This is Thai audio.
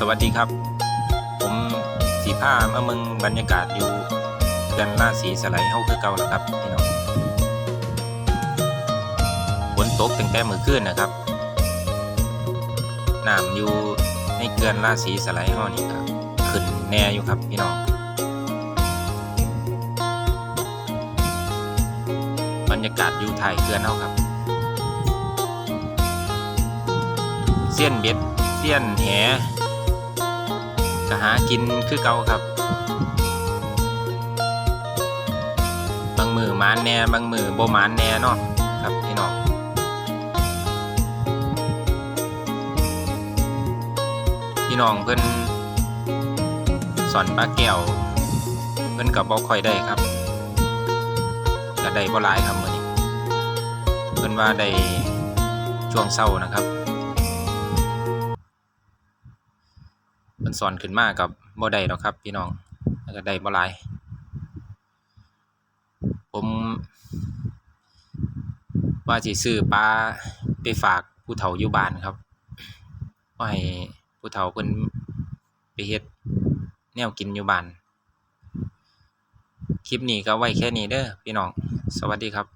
สวัสดีครับ ผมสีผ้ามาเมืองบรรยากาศอยู่เขื่อนราศีสไลด์เฮาคือเก่าแล้วครับพี่น้องฝนตกตั้งแต่มื้อคืนนะครับน้ำอยู่ในเขื่อนราศีสไลด์เฮานี่ครับขึ้นแน่อยู่ครับพี่น้องบรรยากาศอยู่ถ่ายเขื่อนเฮาครับเสี้ยนเบ็ดเสี้ยนแห ก็หากินคือเก่าครับ บางมือมานแหน่บางมือบ่มานแหน่เนาะครับพี่น้องพี่น้องเพิ่นสอนปลาแก้วเพิ่นก็บ่ค่อยได้ครับก็ได้บ่หลายครับมื้อนี้เพิ่นว่าได้ช่วงเช้านะครับ มันสอนขึ้นมากับบ่ได้หรอกครับ พี่น้องแล้วก็ได้บ่หลาย ผมว่าสิซื้อปลาไปฝากผู้เฒ่าอยู่บ้านครับว่าให้ผู้เฒ่าเพิ่นไปเฮ็ดแนวกินอยู่บ้าน คลิปนี้ก็ไว้แค่นี้เด้อพี่น้อง สวัสดีครับ